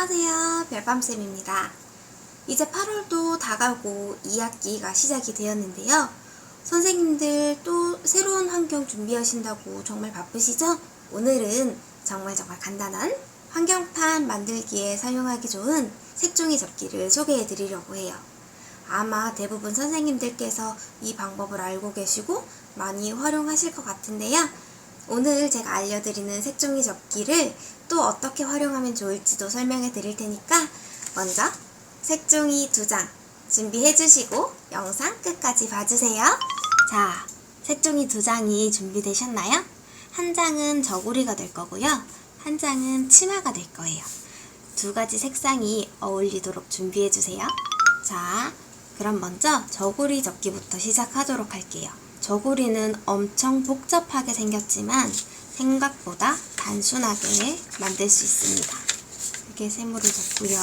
안녕하세요. 별밤쌤입니다. 이제 8월도 다가오고 2학기가 시작이 되었는데요. 선생님들 또 새로운 환경 준비하신다고 정말 바쁘시죠? 오늘은 정말 정말 간단한 환경판 만들기에 사용하기 좋은 색종이 접기를 소개해 드리려고 해요. 아마 대부분 선생님들께서 이 방법을 알고 계시고 많이 활용하실 것 같은데요. 오늘 제가 알려드리는 색종이 접기를 또 어떻게 활용하면 좋을지도 설명해 드릴 테니까 먼저 색종이 두 장 준비해 주시고 영상 끝까지 봐주세요. 자, 색종이 두 장이 준비되셨나요? 한 장은 저고리가 될 거고요. 한 장은 치마가 될 거예요. 두 가지 색상이 어울리도록 준비해 주세요. 자, 그럼 먼저 저고리 접기부터 시작하도록 할게요. 저고리는 엄청 복잡하게 생겼지만 생각보다 단순하게 만들 수 있습니다. 이렇게 세모를 접고요.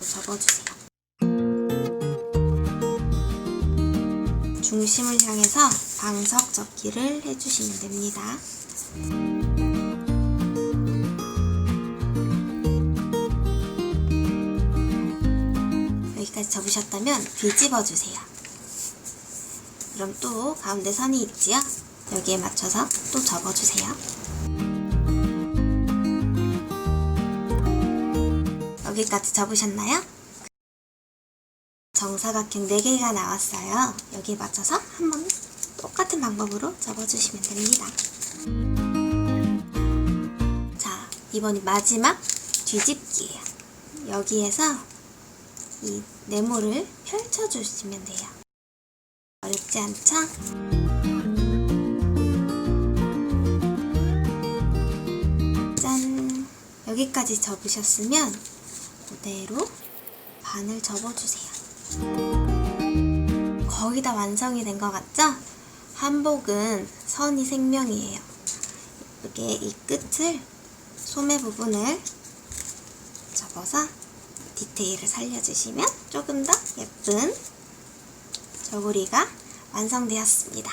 접어주세요. 중심을 향해서 방석 접기를 해주시면 됩니다. 여기까지 접으셨다면 뒤집어 주세요. 그럼 또 가운데 선이 있지요? 여기에 맞춰서 또 접어주세요. 여기까지 접으셨나요? 정사각형 4개가 나왔어요. 여기에 맞춰서 한번 똑같은 방법으로 접어주시면 됩니다. 자, 이번이 마지막 뒤집기예요. 여기에서 이 네모를 펼쳐주시면 돼요. 어렵지 않죠? 짠! 여기까지 접으셨으면 그대로 반을 접어주세요. 거의 다 완성이 된 것 같죠? 한복은 선이 생명이에요. 예쁘게 이 끝을 소매 부분을 접어서 디테일을 살려주시면 조금 더 예쁜 저고리가 완성되었습니다.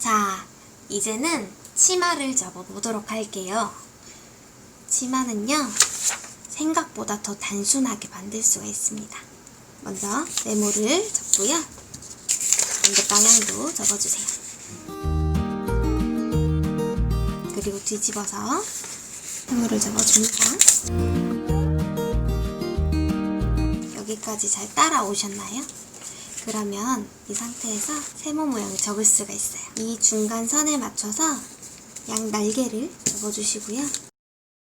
자, 이제는 치마를 접어보도록 할게요. 치마는요, 생각보다 더 단순하게 만들 수가 있습니다. 먼저 네모를 접고요. 반대 방향도 접어주세요. 그리고 뒤집어서 네모를 접어줍니다. 여기까지 잘 따라오셨나요? 그러면 이 상태에서 세모 모양을 접을 수가 있어요. 이 중간 선에 맞춰서 양 날개를 접어주시고요.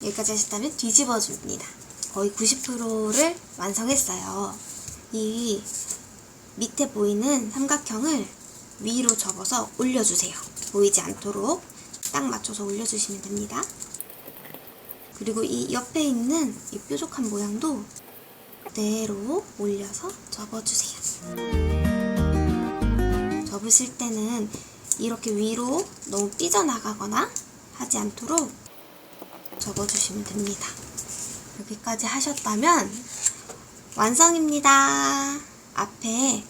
여기까지 하셨다면 뒤집어 줍니다. 거의 90%를 완성했어요. 이 밑에 보이는 삼각형을 위로 접어서 올려주세요. 보이지 않도록 딱 맞춰서 올려주시면 됩니다. 그리고 이 옆에 있는 이 뾰족한 모양도 그대로 올려서 접어주세요. 접으실 때는 이렇게 위로 너무 삐져나가거나 하지 않도록 접어주시면 됩니다. 여기까지 하셨다면 완성입니다. 앞에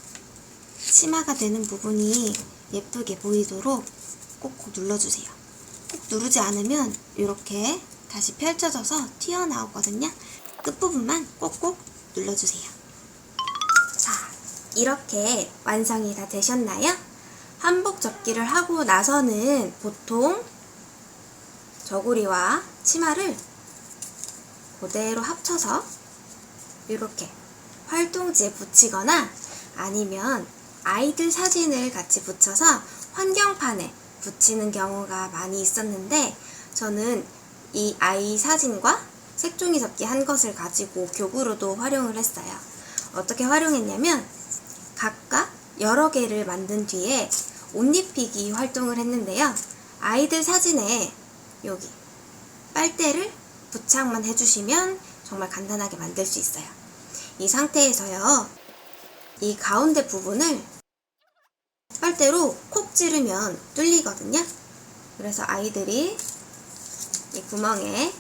치마가 되는 부분이 예쁘게 보이도록 꼭꼭 눌러주세요. 꼭 누르지 않으면 이렇게 다시 펼쳐져서 튀어나오거든요. 끝부분만 꼭꼭 눌러주세요. 자, 이렇게 완성이 다 되셨나요? 한복 접기를 하고 나서는 보통 저고리와 치마를 그대로 합쳐서 이렇게 활동지에 붙이거나 아니면 아이들 사진을 같이 붙여서 환경판에 붙이는 경우가 많이 있었는데 저는 이 아이 사진과 색종이 접기 한 것을 가지고 교구로도 활용을 했어요. 어떻게 활용했냐면 각각 여러 개를 만든 뒤에 옷 입히기 활동을 했는데요. 아이들 사진에 여기 빨대를 부착만 해주시면 정말 간단하게 만들 수 있어요. 이 상태에서요, 이 가운데 부분을 빨대로 콕 찌르면 뚫리거든요. 그래서 아이들이 이 구멍에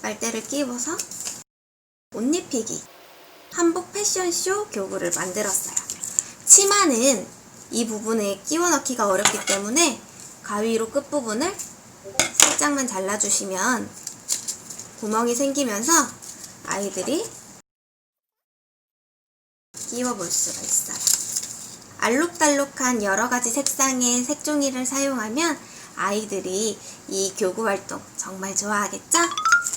빨대를 끼워서 옷 입히기 한복 패션쇼 교구를 만들었어요. 치마는 이 부분에 끼워 넣기가 어렵기 때문에 가위로 끝부분을 살짝만 잘라주시면 구멍이 생기면서 아이들이 끼워볼 수가 있어요. 알록달록한 여러 가지 색상의 색종이를 사용하면 아이들이 이 교구 활동 정말 좋아하겠죠?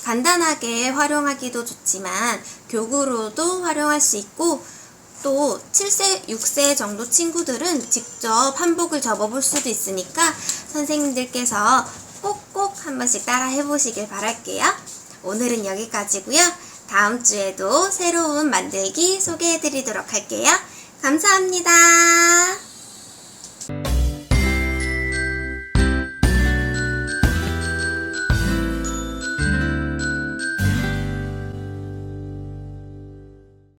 간단하게 활용하기도 좋지만 교구로도 활용할 수 있고 또 7세, 6세 정도 친구들은 직접 한복을 접어볼 수도 있으니까 선생님들께서 꼭꼭 한 번씩 따라 해보시길 바랄게요. 오늘은 여기까지고요. 다음 주에도 새로운 만들기 소개해드리도록 할게요. 감사합니다.